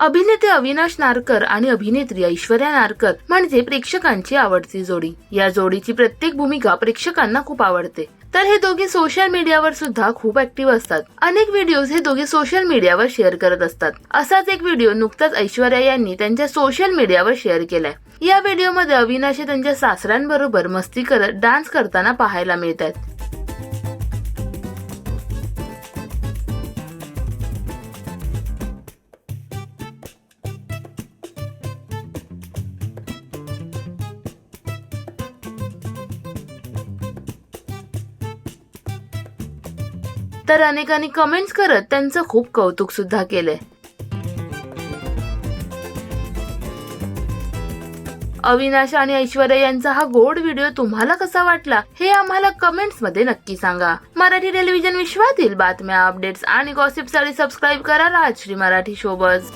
अभिनेते अविनाश नारकर आणि अभिनेत्री ऐश्वर्या नारकर म्हणजे प्रेक्षकांची आवडती जोडी. या जोडीची प्रत्येक भूमिका प्रेक्षकांना खूप आवडते. तर हे दोघे सोशल मीडियावर सुद्धा खूप ऍक्टिव्ह असतात. अनेक व्हिडिओज हे दोघे सोशल मीडियावर शेअर करत असतात. असाच एक व्हिडिओ नुकताच ऐश्वर्या यांनी त्यांच्या सोशल मीडियावर शेअर केलाय. या व्हिडिओमध्ये अविनाश हे त्यांच्या सासऱ्यांबरोबर मस्ती करत डान्स करताना पाहायला मिळतात तर अनेकांनी कमेंट्स करत त्यांचं खूप कौतुक सुद्धा केलंय. अविनाश आणि ऐश्वर्या यांचा हा गोड व्हिडिओ तुम्हाला कसा वाटला हे आम्हाला कमेंट्समध्ये नक्की सांगा. मराठी टेलिव्हिजन विश्वातील बातम्या अपडेट्स आणि गॉसिपसाठी सबस्क्राईब करा राजश्री मराठी शोबज